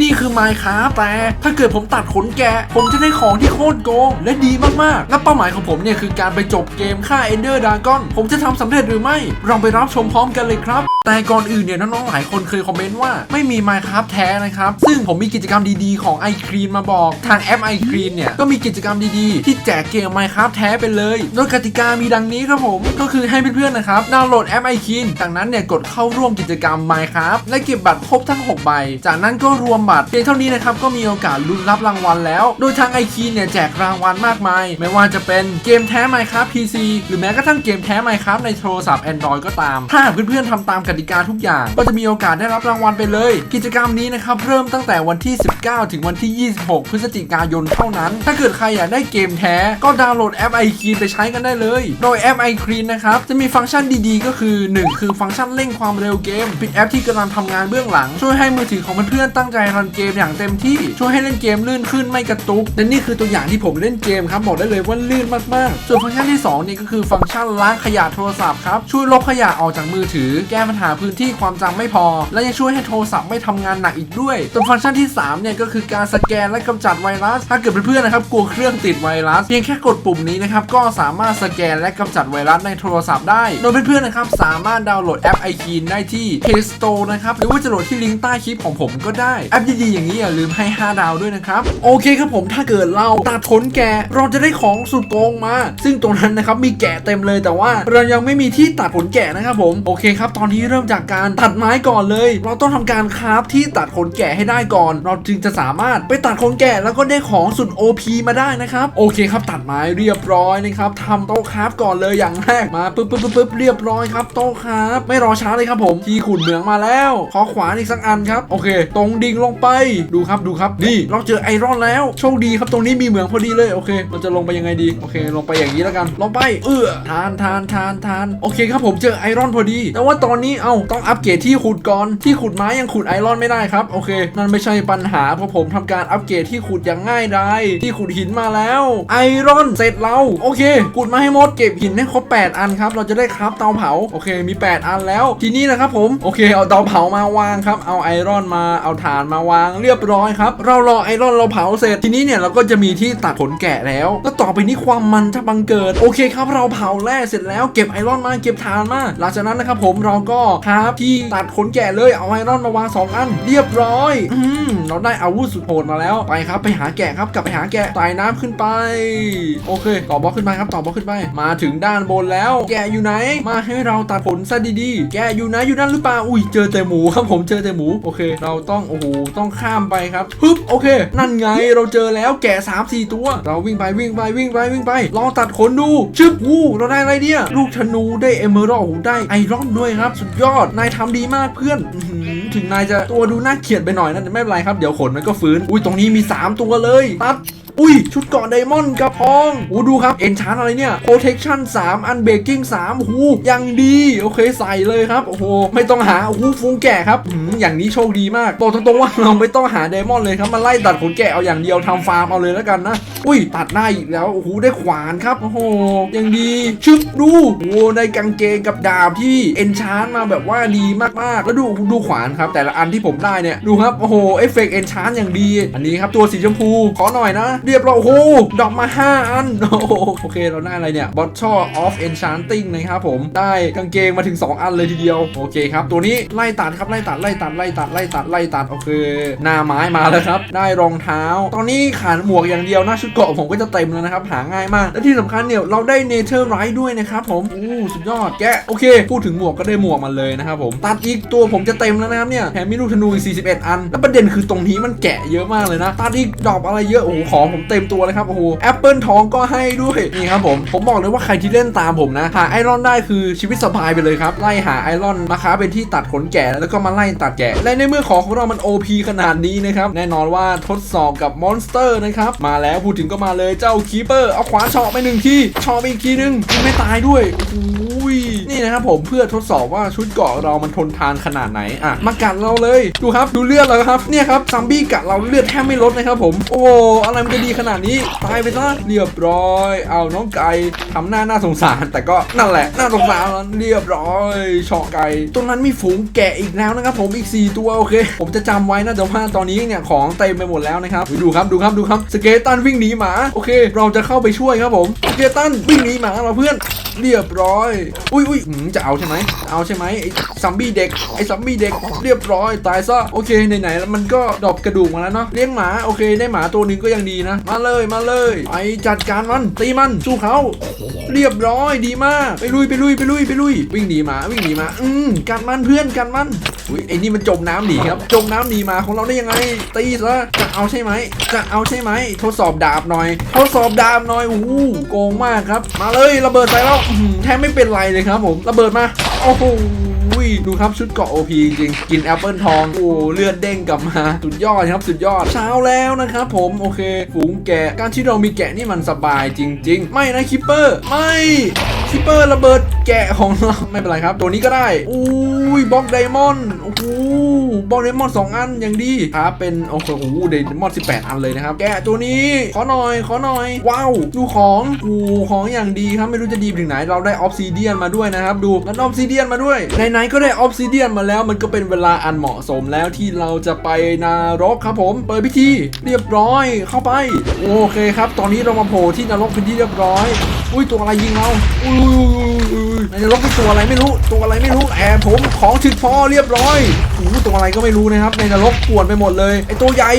นี่คือไมค์ครับแต่ถ้าเกิดผมตัดขนแกะ ผมจะได้ของที่โคตรโกง และดีมากๆและเป้าหมายของผมเนี่ย คือการไปจบเกมฆ่าเอนเดอร์ดากอน ผมจะทำสำเร็จหรือไม่เราไปรับชมพร้อมกันเลยครับ แต่ก่อนอื่นเนี่ยน้องๆหลายคนเคยคอมเมนต์ว่าไม่มี Minecraft แท้นะครับ ซึ่งผมมีกิจกรรมดีๆของ iCreen มาบอกทางแอป iCreen เนี่ย ก็มีกิจกรรมดีๆ ที่แจกเกม Minecraft แท้ไปเลย โดยกติกามีดังนี้ครับผม ก็คือให้เพื่อนๆนะครับดาวน์โหลดแอป iCreen จากนั้นเนี่ยกดเข้าร่วมกิจกรรม Minecraft และเก็บบัตรครบทั้ง 6 ใบ จากนั้นก็รวมบัตรเพียงเท่านี้นะครับก็มีโอกาสลุ้นรับรางวัลแล้ว โดยทาง iCreen เนี่ยแจกรางวัลมากมาย ไม่ว่าจะเป็นเกมแท้ Minecraft PC หรือแม้กระทั่งเกมแท้ Minecraft ในโทรศัพท์ Android ก็ตาม ถ้าเพื่อนๆทำตามกติกาทุกอย่าง ก็จะมีโอกาสได้รับรางวัลไปเลย กิจกรรมนี้นะครับเริ่มตั้งแต่วันที่ 19 ถึงวันที่ 26 พฤศจิกายนเท่านั้น ถ้าเกิดใครอยากได้เกมแท้ ก็ดาวน์โหลดแอป iCreen ไปใช้กันได้เลย โดยแอป iCreen นะครับจะมีฟังก์ชันดีๆ ก็คือ 1 คือฟังก์ชันเร่งความเร็วเกมป็นแอปที่กำลังทำงานเบื้องหลัง ช่วยให้มือถือของเพื่อนๆตั้งใจรันเกมอย่างเต็มที่ช่วยให้เล่นเกมลื่นขึ้นไม่กระตุกและนี่คือตัวอย่างที่ผมเล่นเกมครับบอกได้เลยว่าลื่นมากๆ ส่วนฟังก์ชันที่2นี่ก็คือฟังก์ชันล้างขยะโทรศัพท์ครับช่วยลบขยะออกจากมือถือแก้ปัญหาพื้นที่ความจำไม่พอ และยังช่วยให้โทรศัพท์ไม่ทำงานหนักอีกด้วยส่วนฟังก์ชันที่ 3 เนี่ยก็คือการสแกนและกำจัดไวรัส ถ้าเกิดเพื่อนๆนะครับกลัวเครื่องติดไวรัส เพียงแค่กดปุ่มนี้นะครับก็สามารถสแกนและกำจัดไวรัสในโทรศัพท์ได้ โดยเพื่อนๆนะครับสามารถดาวน์โหลดแอป iKeen ได้ที่ Play Store นะครับหรือว่าจะโหลดที่ลิงก์ใต้คลิปของผมก็ได้แอปดีๆอย่างนี้อย่าลืมให้ 5 ดาวด้วยนะครับโอเคครับผมถ้าเกิดเราตัดขนแกะเราจะได้ของสุดโกงมา ซึ่งตรงนั้นนะครับมีแกะเต็มเลยแต่ว่าเรายังไม่มีที่ตัดขนแกะนะครับผมโอเคครับตอนนี้เริ่มจากการตัดไม้ก่อนเลย เราต้องทำการคราฟที่ตัดขนแกะให้ได้ก่อน เราจึงจะสามารถไปตัดขนแกะแล้วก็ได้ของสุด OP มาได้นะครับ โอเคครับ ตัดไม้เรียบร้อยนะครับทำโต๊ะคราฟก่อนเลยอย่างแรกมาปึ๊บปึ๊บปึ๊บปึ๊บเรียบร้อยครับโต๊ะคราฟไม่รอช้าเลยครับผม ที่ขุดเหมืองมาแล้ว ขอขวานอีกสักอันครับ โอเค ตรงดิ่งลงไปดูครับดูครับนี่เราเจอไอรอนแล้วโชคดีครับตรงนี้มีเหมืองพอดีเลยโอเคเราจะลงไปยังไงดีโอเค ลงไปอย่างนี้แล้วกัน ลงไป เออทานทานทานทานโอเคครับผมเจอไอรอนพอดี แต่ว่าตอนนี้เอ้าต้องอัปเกรดที่ขุดก่อนที่ขุดไม้ยังขุดไอรอนไม่ได้ครับโอเค นั่นไม่ใช่ปัญหาเพราะผมทำการอัปเกรดที่ขุดอย่างง่ายดายที่ขุดหินมาแล้วไอรอนเสร็จแล้วโอเคขุดมาให้หมดเก็บหินให้ครบ8 อันครับ เราจะได้คราฟเตาเผาโอเคมี 8 อันแล้ว ทีนี้นะครับผมโอเค เอาเตาเผามาวางครับ เอาไอรอนมาเอาถ่านมาวางเรียบร้อยครับ เรารอไอรอนเราเผาเสร็จทีนี้เนี่ยเราก็จะมีที่ตัดขนแกะแล้วแล้วต่อไปนี้ความมันจะบังเกิดโอเคครับเราเผาแร่เสร็จแล้วเก็บไอรอนมาเก็บถ่านมาหลังจากนั้นนะครับผมเราก็ครับ ที่ตัดขนแกะเลยเอาไอรอนมาวางสองอัน เรียบร้อย อืมเราได้อาวุธสุดโหดมาแล้วไปครับ ไปหาแกะครับกลับไปหาแกะไต่น้ำขึ้นไป โอเค ต่อบล็อกขึ้นไปครับต่อบล็อกขึ้นไป มาถึงด้านบนแล้ว แกะอยู่ไหน มาให้เราตัดผลซะดีๆ แกะอยู่ไหนอยู่นั่นหรือเปล่าอุ้ยเจอแต่หมูครับผมเจอแต่หมู โอเค เราต้องโอ้โหต้องข้ามไปครับฮึบโอเค นั่นไงเราเจอแล้วแกะ3 4 ตัว เราวิ่งไปวิ่งไปวิ่งไปวิ่งไปลองตัดขนดูชึบวู้เราได้อะไรเนี่ยลูกธนูได้เอเมอรัลได้ไอรอนด้วยครับสุดยอด นายทำดีมากเพื่อนอื้อหือถึงนายจะตัวดูน่าเกลียดไปหน่อยนะแต่ไม่เป็นไรครับ เดี๋ยวขนมันก็ฟื้น อุ้ยตรงนี้มี 3 ตัวเลย ตัดอุ้ย ชุดเกราะไดมอนด์กระพองโอ้ดูครับ เอ็นชานอะไรเนี่ย protection 3อันเบรกกิ้ง3หูยังดี โอเคใส่เลยครับ โอ้โห ไม่ต้องหาโอ้โหฟุ้งแกะครับหืมอย่างนี้โชคดีมากบอกตรงๆว่าเราไม่ต้องหาไดมอนด์เลยครับ มาไล่ตัดขนแกะเอาอย่างเดียวทำฟาร์มเอาเลยแล้วกันนะ อุ้ยตัดได้อีกแล้ว โอ้โห ได้ขวานครับ โอ้โห ยังดี ชึบดู โอ้โหได้กางเกงกับดาบที่เอนชานมาแบบว่าดีมากๆ แล้วดูดูขวานครับ แต่ละอันที่ผมได้เนี่ย ดูครับ โอ้โห เอฟเฟกต์เอนชานอย่างดี อันนี้ครับ ตัวสีชมพู ขอหน่อยนะ เรียบร้อย โอ้โห ดอกมา 5 อัน โอ้โห โอเค เราได้อะไรเนี่ยบอทชอ of enchanting นะครับผม ได้กางเกงมาถึง 2 อันเลยทีเดียว โอเคครับ ตัวนี้ไล่ตัดครับไล่ตัดไล่ตัดไล่ตัดไล่ตัดไล่ตัด โอเค หน้าไม้มาแล้วครับ ได้รองเท้า ตอนนี้ขาดหมวกอย่างเดียวนะชุดเกาะผมก็จะเต็มแล้วนะครับ หาง่ายมาก และที่สำคัญเนี่ยเราได้เนเธอร์ไรด้วยนะครับผมอู้สุดยอดแกโอเค พูดถึงหมวกก็ได้หมวกมาเลยนะครับผม ตัดอีกตัวผมจะเต็มแล้วนะครับเนี่ยแถมมีลูกธนูอีก41 อัน แล้วประเด็นคือตรงนี้มันแกะเยอะมากเลยนะ ตัดอีกดอกอะไรเยอะ โอ้โห ของผมเต็มตัวเลยครับ โอ้โห แอปเปิลทองก็ให้ด้วย นี่ครับผม ผมบอกเลยว่าใครที่เล่นตามผมนะ หาไอรอนได้คือชีวิตสบายไปเลยครับ ไล่หาไอรอนมาค้าเป็นที่ตัดขนแกะ แล้วก็มาไล่ตัดแกะ และในเมื่อของของเรามัน OP ขนาดนี้นะครับ แน่นอนว่าทดสอบกับมอนสเตอร์นะครับ มาแล้วพูดถึงก็มาเลยเจ้าคีเปอร์เอาขวานเฉาะไปหนึ่งทีเฉาะไปอีกทีหนึ่งไม่ตายด้วยโอ้โห นี่นะครับผมเพื่อทดสอบว่าชุดเกาะเรามันทนทานขนาดไหนอะมากัดเราเลยดูครับดูเลือดเราครับเนี่ยครับซัมบี้กัดเราเลือดแทบไม่ลดนะครับผมโอ้อะไรมันจะดีขนาดนี้ตายไปซะเรียบร้อย เอาน้องไก่ทำหน้าน่าสงสาร แต่ก็นั่นแหละน่าสงสารแล้วเรียบร้อยเฉาะไก่ตรงนั้นมีฝูงแกะอีกแล้วนะครับผมอีก 4 ตัวโอเค ผมจะจำไว้นะแต่ว่าตอนนี้เนี่ยของเต็มไปหมดแล้วนะครับดูครับดูครับดูครับสเกตันวิ่งหนีหมาโอเค เราจะเข้าไปช่วยครับผมสเกตันวิ่งหนีหมาเราเพื่อนเรียบร้อย อุ้ยอุ้ยจะเอาใช่ไหมเอาใช่ไหมไอ้ซัมบี้เด็กไอ้ซัมบี้เด็กเรียบร้อยตายซะโอเคไหนๆแล้วมันก็ดรอปกระดูกมาแล้วเนาะเลี้ยงหมาโอเคได้หมาตัวหนึ่งก็ยังดีนะ มาเลยมาเลยไปจัดการมันตีมันสู้เขาเรียบร้อยดีมาก ไปลุยไปลุยไปลุยไปลุยวิ่งหนีหมาวิ่งหนีหมาอืมกัดมันเพื่อนกัดมัน อุ้ยไอ้นี่มันจมน้ำหนีครับ จมน้ำหนีมาของเราได้ยังไง ตีซะจะเอาใช่ไหมจะเอาใช่ไหมทดสอบดาบหน่อย ทดสอบดาบหน่อยโอ้โหโกงมากครับ มาเลยระเบิดใส่แล้วแทบไม่เป็นไรเลยครับผมระเบิดมาโอ้โหดูครับชุดเกาะ OP จริงกินแอปเปิลทองโอ้เลือดเด้งกลับมา สุดยอดครับสุดยอดเช้าแล้วนะครับผมโอเคฝูงแกะการที่เรามีแกะนี่มันสบายจริง ๆ ไม่นะคิปเปอร์ไม่คิปเปอร์ระเบิดแกะของเรา ไม่เป็นไรครับ ตัวนี้ก็ได้อุ้ยบล็อกไดมอนด์โอ้โหบล็อกไดมอนด์สองอันอย่างดีครับเป็นโอ้โหไดมอนด์18อันเลยนะครับ แกะตัวนี้ขอหน่อยขอหน่อย ว้าวดูของโอ้ของอย่างดีครับไม่รู้จะดีถึงไหนเราได้ออฟซิเดียนมาด้วยนะครับดูแล้วออฟซิเดียนมาด้วยไหนๆก็ได้ออฟซิเดียนมาแล้วมันก็เป็นเวลาอันเหมาะสมแล้วที่เราจะไปนารกครับผมเปิดพิธีเรียบร้อยเข้าไป โอเคครับ ตอนนี้เรามาโผล่ที่นรกเป็นที่เรียบร้อย อุ้ยตัวอะไรยิงเราอุ้ยในนรกเป็นตัวอะไรไม่รู้ ตัวอะไรไม่รู้แอบผมของถึกพอเรียบร้อยอู้ตัวอะไรก็ไม่รู้นะครับ ในนรกปวดไปหมดเลยไอตัวใหญ่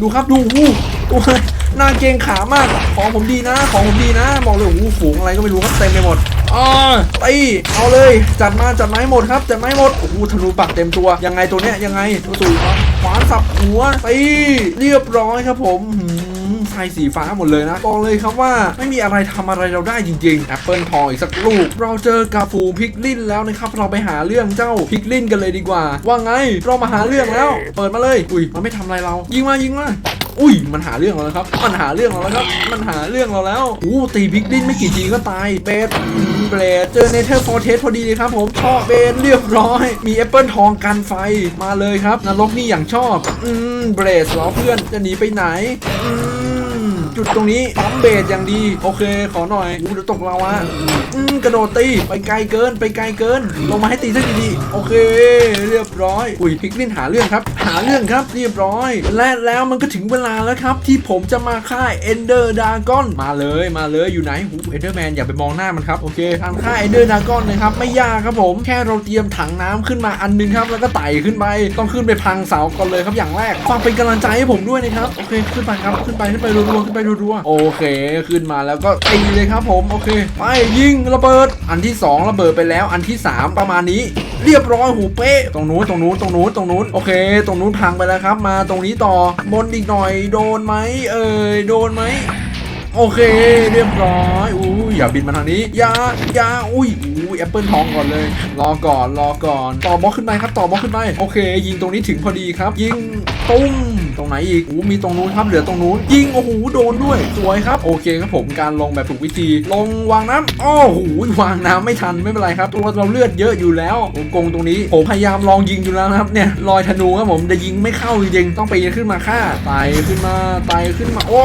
ดูครับดูอู้ตัว น้าเกรงขามาก ของผมดีนะ ของผมดีนะ บอกเลยโอ้โหฝูงอะไรก็ไม่รู้ครับเต็มไปหมดอ๋อตีเอาเลย จัดมาจัดไมาให้หมดครับ จัดไมาให้หมด โอ้โหธนูปักเต็มตัว ยังไงตัวเนี้ยยังไงตัวสูขวานสับหัวตีเรียบร้อยครับผมหืมไฟสีฟ้าหมดเลยนะบอกเลยครับว่าไม่มีอะไรทำอะไรเราได้จริงๆแอปเปิลทองอีกสักลูก เราเจอกับฝูงพิกลินแล้วนะครับ เราไปหาเรื่องเจ้าพิกลินกันเลยดีกว่า ว่าไง เรามาหาเรื่องแล้ว เปิดมาเลย อุ้ยมันไม่ทำอะไรเรา ยิงมายิงมา อุ้ยมันหาเรื่องเราแล้วครับ มันหาเรื่องเราแล้วครับ มันหาเรื่องเราแล้วอู้ตีพิกลินไม่กี่ทีก็ตายเบสเบสเจอเนเธอร์ฟอร์เทสพอดีเลยครับผมชอบเบสเรียบร้อย มีแอปเปิลทองกันไฟมาเลยครับนรกนี่อย่างชอบ อืมเบสเหรอเพื่อนจะหนีไปไหนอืมจุดตรงนี้ปั๊มเบสอย่างดี โอเค ขอหน่อยอู้เดี๋ยวตกลาวาอืมกระโดดตี ไปไกลเกิน ไปไกลเกิน ลงมาให้ตีสักดี โอเค เรียบร้อย อุ้ยพิกลินหาเรื่องครับหาเรื่องครับเรียบร้อย และแล้วมันก็ถึงเวลาแล้วครับ ที่ผมจะมาฆ่าเอนเดอร์ดากอนมาเลยมาเลยอยู่ไหนหูเอนเดอร์แมนอย่าไปมองหน้ามันครับโอเคการฆ่าเอนเดอร์ดากอนนะครับไม่ยากครับผมแค่เราเตรียมถังน้ำขึ้นมาอันหนึงครับแล้วก็ไต่ขึ้นไปต้องขึ้นไปพังเสาก่อนเลยครับอย่างแรกฟังเป็นกำลังใจให้ผมด้วยนะครับโอเคขึ้นไปครับขึ้นไปขึ้นไปรัวๆขึ้นไปรัวๆโอเคขึ้นมาแล้วก็ตีเลยครับผมโอเค ไปยิงระเบิด อันที่สองระเบิดไปแล้วอันที่สามประมาณนี้ เรียบร้อยหูเป๊ะตรงนู้นตรงนู้นตรงนู้นตรงนู้นโอเค ตรงนู้นพังไปแล้วครับ มาตรงนี้ต่อบนอีกหน่อยโดนไหมเอ่ยโดนไหมโอเค เรียบร้อยอู้อย่าบินมาทางนี้อย่าอย่าอุ้ยอุ้ย แอปเปิลทองก่อนเลย รอก่อนรอก่อน ต่อบล็อกขึ้นไปครับ ต่อบล็อกขึ้นไปโอเค ยิงตรงนี้ถึงพอดีครับ ยิงตุ้มตรงไหนอีกอู้มีตรงนู้นครับเหลือตรงนู้น ยิงโอ้โหโดนด้วยสวยครับ โอเคครับผมการลงแบบถูกวิธี ลงวางน้ำอ้อหูวางน้ำไม่ทันไม่เป็นไรครับตัวเราเลือดเยอะอยู่แล้ววงกงตรงนี้ผมพยายามลองยิงอยู่แล้วนะครับเนี่ยรอยธนูครับผมแต่ยิงไม่เข้าจริงๆต้องไปยิงขึ้นมาฆ่าไต่ขึ้นมาไต่ขึ้นมา โอ้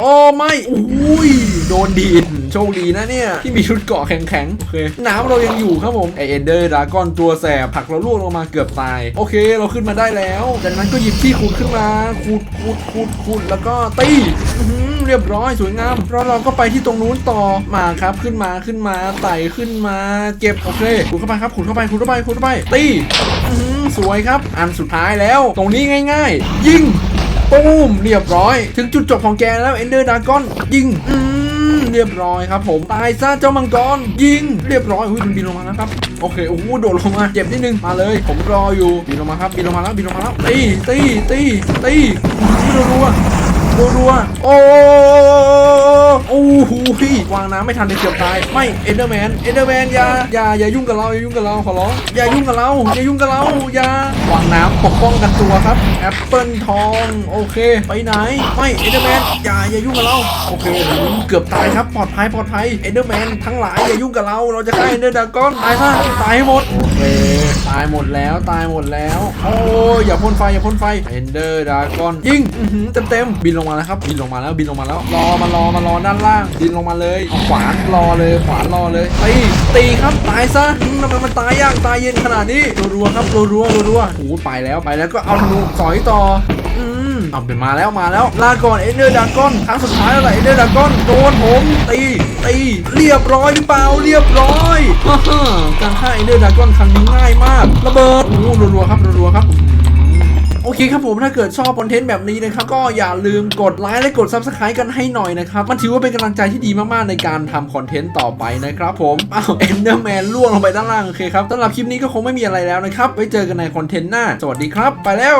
โอ้ไม่อุ้ยโดนดีดโชคดีนะเนี่ยที่มีชุดเกาะแข็งๆโอเคน้ำเรายังอยู่ครับผมไอเอนเดอร์ดากอนตัวแสบผักเราล่วงลงมาเกือบตาย โอเค เราขึ้นมาได้แล้ว จากนั้นก็หยิบที่ขุดขึ้นมาขุดขุดขุดขุดแล้วก็ตีอื้อหือเรียบร้อยสวยงามแล้วเราก็ไปที่ตรงนู้นต่อมาครับขึ้นมาขึ้นมาไต่ขึ้นมาเก็บโอเคขุดเข้าไปครับขุดเข้าไปขุดเข้าไปขุดเข้าไปตีอื้อหือสวยครับ อันสุดท้ายแล้ว ตรงนี้ง่าย ๆ ยิง ตูมเรียบร้อย ถึงจุดจบของแกแล้วเอนเดอร์ดากอนยิงอื เรียบร้อยครับผมตายซะเจ้ามังกรยิงเรียบร้อยอุ้ยมันบินลงมาแล้วครับโอเคโอ้โหโดดลงมาเจ็บนิดนึงมาเลย ผมรออยู่บินลงมาครับบินลงมาแล้วบินลงมาแล้วตีตีตีตีอื้อรัวรัวโอ้โอ้โหวางน้ำไม่ทันเลยเกือบตายไม่เอนเดอร์แมนเอนเดอร์แมนอย่าอย่าอย่ายุ่งกับเราอย่ายุ่งกับเราขอร้องอย่ายุ่งกับเราอย่ายุ่งกับเราอย่าวางน้ำปกป้องกันตัวครับ แอปเปิลทอง โอเค ไปไหน ไม่เอนเดอร์แมนอย่าอย่ายุ่งกับเรา โอเคเกือบตายครับ ปลอดภัยปลอดภัยเอนเดอร์แมนทั้งหลายอย่ายุ่งกับเรา เราจะฆ่าเอนเดอร์ดากอนตายซะตายให้หมด โอเค ตายหมดแล้วตายหมดแล้ว โอ้ยอย่าพ่นไฟอย่าพ่นไฟเอนเดอร์ดากอนยิงเต็มเต็มๆบินลงมาแล้วครับ บินลงมาแล้วบินลงมาแล้ว รอมารอมารอด้านล่างบินลงมาเลยเอาขวานรอเลยขวานรอเลยตีตีครับตายซะอืมทำไมมันตายยากตายเย็นขนาดนี้รัวๆครับรัวๆรัวๆโอ้โหไปแล้วไปแล้วก็เอาธนูสอยต่อ อืมเอาเป็นมาแล้วมาแล้ว ลาก่อนเอนเดอร์ดากอนครั้งสุดท้ายแล้วแหละเอนเดอร์ดากอนโดนผมตีตีเรียบร้อยหรือเปล่าเรียบร้อยฮ่าฮ่าการฆ่าเอนเดอร์ดากอนครั้งนี้ง่ายมาก ระเบิดโอ้โหรัวๆครับรัวๆครับโอเคครับผมถ้าเกิดชอบคอนเทนต์แบบนี้นะครับ ก็อย่าลืมกดไลค์และกด Subscribe กันให้หน่อยนะครับ มันถือว่าเป็นกำลังใจที่ดีมากๆ ในการทำคอนเทนต์ต่อไปนะครับผมอ้าวเอนเดอร์แมนล่วงลงไปด้านล่าง โอเคครับสำหรับคลิปนี้ก็คงไม่มีอะไรแล้วนะครับ ไว้เจอกันในคอนเทนต์หน้า สวัสดีครับ ไปแล้ว